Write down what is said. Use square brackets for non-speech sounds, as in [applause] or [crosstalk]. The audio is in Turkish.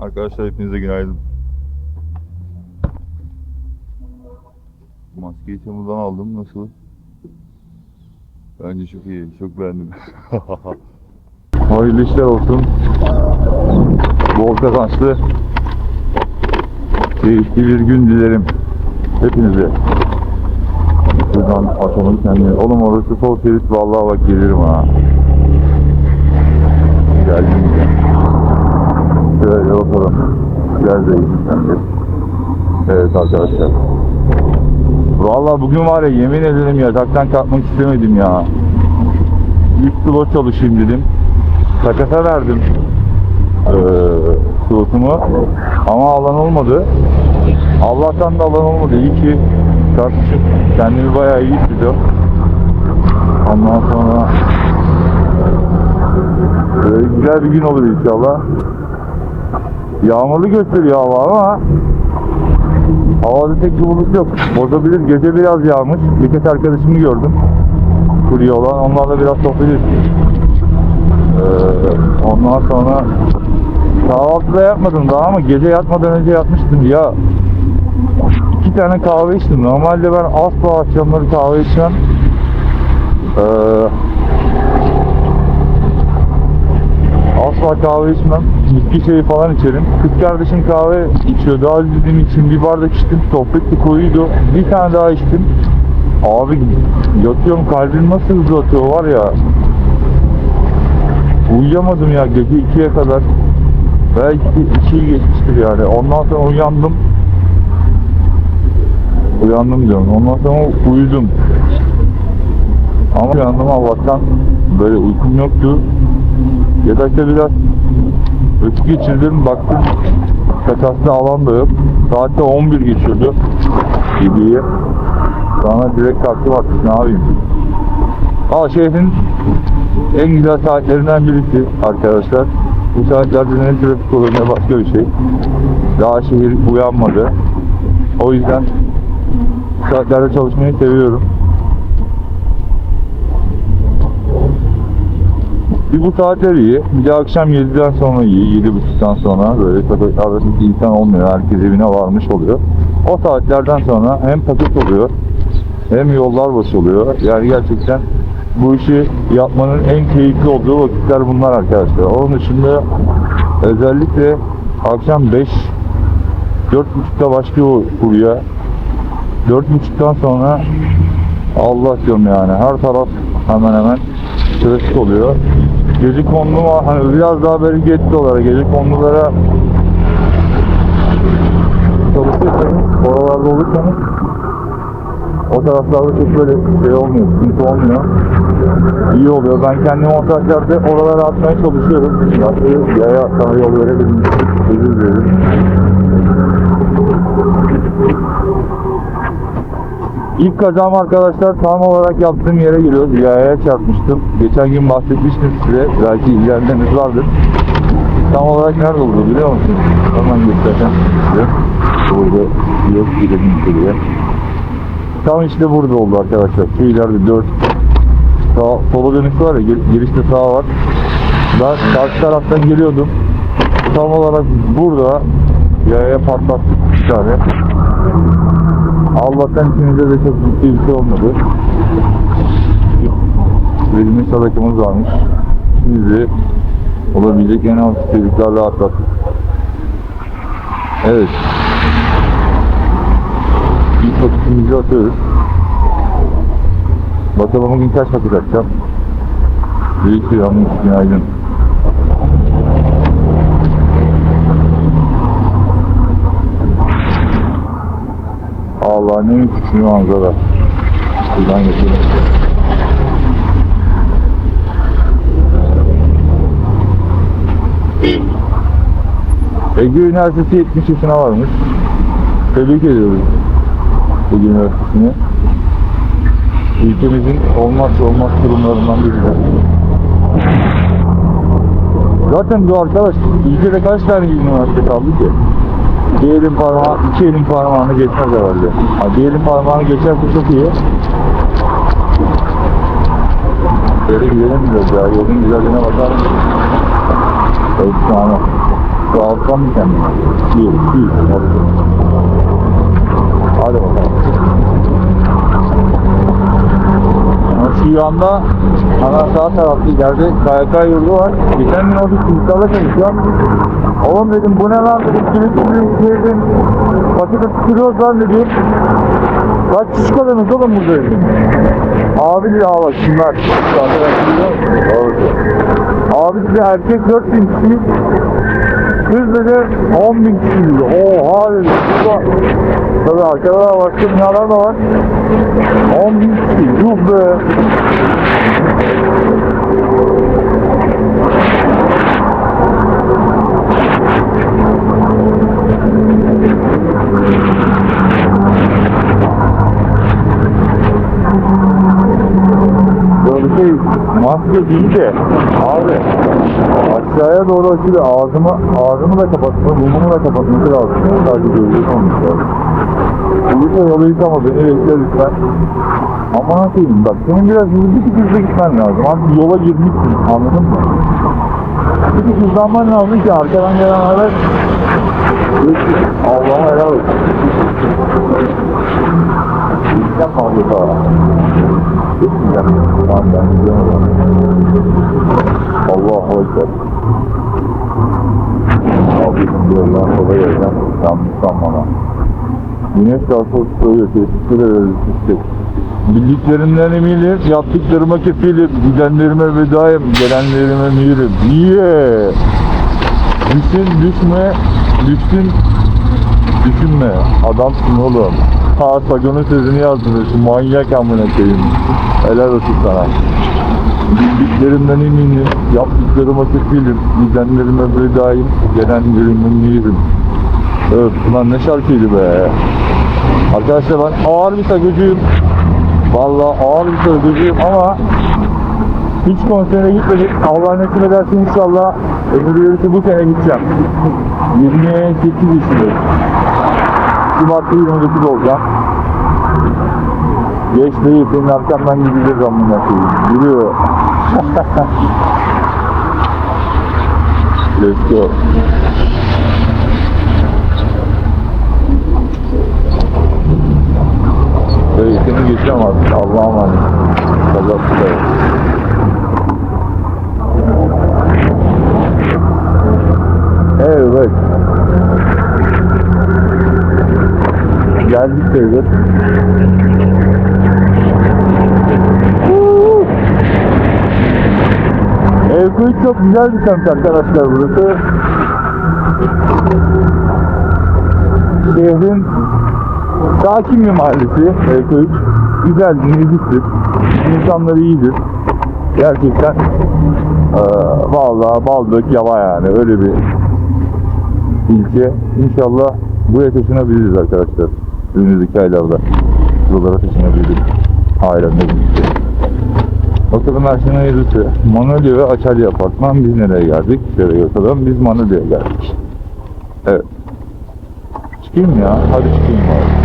Arkadaşlar hepinize günaydın. Maskeyi Temmuz'dan aldım. Nasıl? Bence çok iyi. Çok beğendim. [laughs] Hayırlı işler olsun. Bol kazançlı. Keyifli bir gün dilerim. Hepinize. Buradan atalım kendini. Oğlum orası sol şerit. Vallahi bak gelirim ha. Geldim ya. Şöyle bakalım. Sen de. Evet arkadaşlar. Vallahi bugün var ya yemin ederim yataktan kalkmak istemedim ya. İlk slot çalışayım dedim. Takasa verdim. Ee, slotumu. Ama alan olmadı. Allah'tan da alan olmadı. İyi ki kalkmışım. Kendimi bayağı iyi hissediyorum. Ondan sonra Böyle güzel bir gün olur inşallah. Yağmurlu gösteriyor hava ama havada tek bir bulut yok. Bozabilir. Gece biraz yağmış. Birkaç arkadaşımı gördüm. Kurye olan. Onlarla biraz sohbet ettik. Ee, ondan sonra kahvaltı da yapmadım daha ama gece yatmadan önce yatmıştım ya. iki tane kahve içtim. Normalde ben asla akşamları kahve içmem. Ee, Asla kahve içmem. Bitki çayı falan içerim. Kız kardeşim kahve içiyor. Daha dedim için bir bardak içtim. Sohbet de koyuydu. Bir tane daha içtim. Abi yatıyorum kalbim nasıl hızlı atıyor var ya. Uyuyamadım ya gece 2'ye kadar. Belki 2'yi geçmiştir yani. Ondan sonra uyandım. Uyandım diyorum. Ondan sonra uyudum. Ama uyandım Allah'tan böyle uykum yoktu. Yatakta biraz ötü geçirdim. Baktım takaslı alan da yok. Saatte 11 geçiyordu. 7'yi. Sonra direkt kalktım artık ne yapayım. Aa şehrin en güzel saatlerinden birisi arkadaşlar. Bu saatlerde ne trafik olur ne başka bir şey. Daha şehir uyanmadı. O yüzden saatlerde çalışmayı seviyorum. Bir bu saatler iyi. Bir de akşam 7'den sonra iyi. 7.30'dan sonra böyle sokaklarda hiç insan olmuyor. Herkes evine varmış oluyor. O saatlerden sonra hem paket oluyor hem yollar boş oluyor. Yani gerçekten bu işi yapmanın en keyifli olduğu vakitler bunlar arkadaşlar. Onun dışında özellikle akşam 5 4.30'da başlıyor kurya. 4.30'dan sonra Allah diyorum yani her taraf hemen hemen trafik oluyor. Gece kondu hani biraz daha böyle getli olarak gece kondulara çalışırsanız oralarda olursanız o taraflarda çok böyle şey olmuyor, sıkıntı olmuyor. İyi oluyor. Ben kendimi o saatlerde oralara atmaya çalışıyorum. Nasıl yaya sana yol verebilirim. Özür dilerim. İlk kazam arkadaşlar tam olarak yaptığım yere giriyoruz. Yaya çarpmıştım. Geçen gün bahsetmiştim size. Belki ilgileneniniz vardır. Tam olarak nerede oldu biliyor musunuz? Hemen göstereceğim size. Burada yok gidelim şuraya. Tam işte burada oldu arkadaşlar. Şu ileride 4 sağ, sola dönüş var ya gir- girişte sağ var. Ben karşı taraftan geliyordum. Tam olarak burada yaya patlattık bir tane. Allah'tan ikimizde de çok ciddi bir şey olmadı. Bizim sadakımız varmış. Bizi olabilecek en hafif tehliklerle atlattık. Evet. İlk paketimizi atıyoruz. Bakalım bugün kaç paket atacağım. Büyük bir yanlış günaydın. Allah ne müthiş bir manzara. Buradan geçelim. Ege Üniversitesi 70 yaşına varmış. Tebrik ediyoruz Ege Üniversitesi'ni. Ülkemizin olmazsa olmaz kurumlarından biridir. Zaten bu arkadaş ülkede kaç tane üniversite kaldı ki? Bir elin parmağı, iki elin parmağını geçmez herhalde. Ha, bir elin parmağını geçerse çok iyi. Böyle gidelim biraz ya. Yolun güzelliğine bakar mısın? Efsane. Şu alttan bir kendine. Bir, iki, üç. Hadi bakalım. Şu yanda ana sağ tarafta ileride KYK yurdu var. Geçen gün orada çocuklarla çalışıyorum. Oğlum dedim bu ne lan dedim. Kilit kilit dedim. Pakete tutuyoruz lan dedim. Kaç kişi kalıyorsunuz oğlum burada dedim. Abi aa bak şunlar. Abi dedi erkek 4000 kişi. Kız dedi 10 bin kişi dedi. Oha dedi. Burada Tabii arkada da başka binalar da var. 10 bin kişi. Kurde. Şey maske değil de abi aşağıya doğru açılıyor. Ağzımı ağzımı da kapatma burnumu da kapatması lazım sadece gözlerim olmuş. Lazım Uyursa yolu yıkama beni bekle lütfen. Aman koyayım bak senin biraz hızlı bir hızlı gitmen lazım. Artık yola girmişsin anladın mı? Tık hızlanman lazım ki arkadan gelen araç Allah'ım helal olsun. Gideceğim fazla daha? Gitmeyeceğim Tamam ben zaman Allahu Ekber. Abi şimdi yoldan sola geleceğim Yanlıştan bana Güneş kalsa söylüyor Teşekkür ederiz işte Bildiklerimden eminim, yaptıklarıma kefilim, gidenlerime vedayım, gelenlerime mirim. Niye? Düşün, düşme, düşün, düşünme. Adamsın oğlum. Ha Sagon'un sözünü yazdın, şu manyak amına koyayım. Helal olsun sana. Bildiklerimden eminim, yaptıklarıma kefilim, gidenlerime vedayım, gelenlerime mirim. Öf, ulan ne şarkıydı be. Arkadaşlar ben ağır bir sagoncuyum. Vallahi ağır bir sagoncuyum ama hiç konsere gitmedik. Allah nasip ederse inşallah ömür yürüsü bu sene gideceğim. 28 yaşındayım. Şubat'ta 29 olacağım. Geç değil, senin arkamdan gidilir amına koyayım. Yürüyor. [laughs] Let's go. Seni artık. Allah'a emanet. Kazası da yok. Evet. Geldik. Woo! Evköy çok güzel bir semt arkadaşlar burası. Şehrin sakin bir mahallesi Evköy. Güzel, nezihtir. İnsanları iyidir. Gerçekten eee vallahi bal dök yava yani öyle bir ilçe. İnşallah buraya taşınabiliriz arkadaşlar. Önümüzdeki aylarda. Buralara taşınabiliriz. Ailemle birlikte. Bakalım her şeyin hayırlısı. Manolya ve Açalya apartman. Biz nereye geldik? Şöyle göstereyim. Biz Manolya'ya geldik. Evet. Çıkayım ya. Hadi çıkayım abi.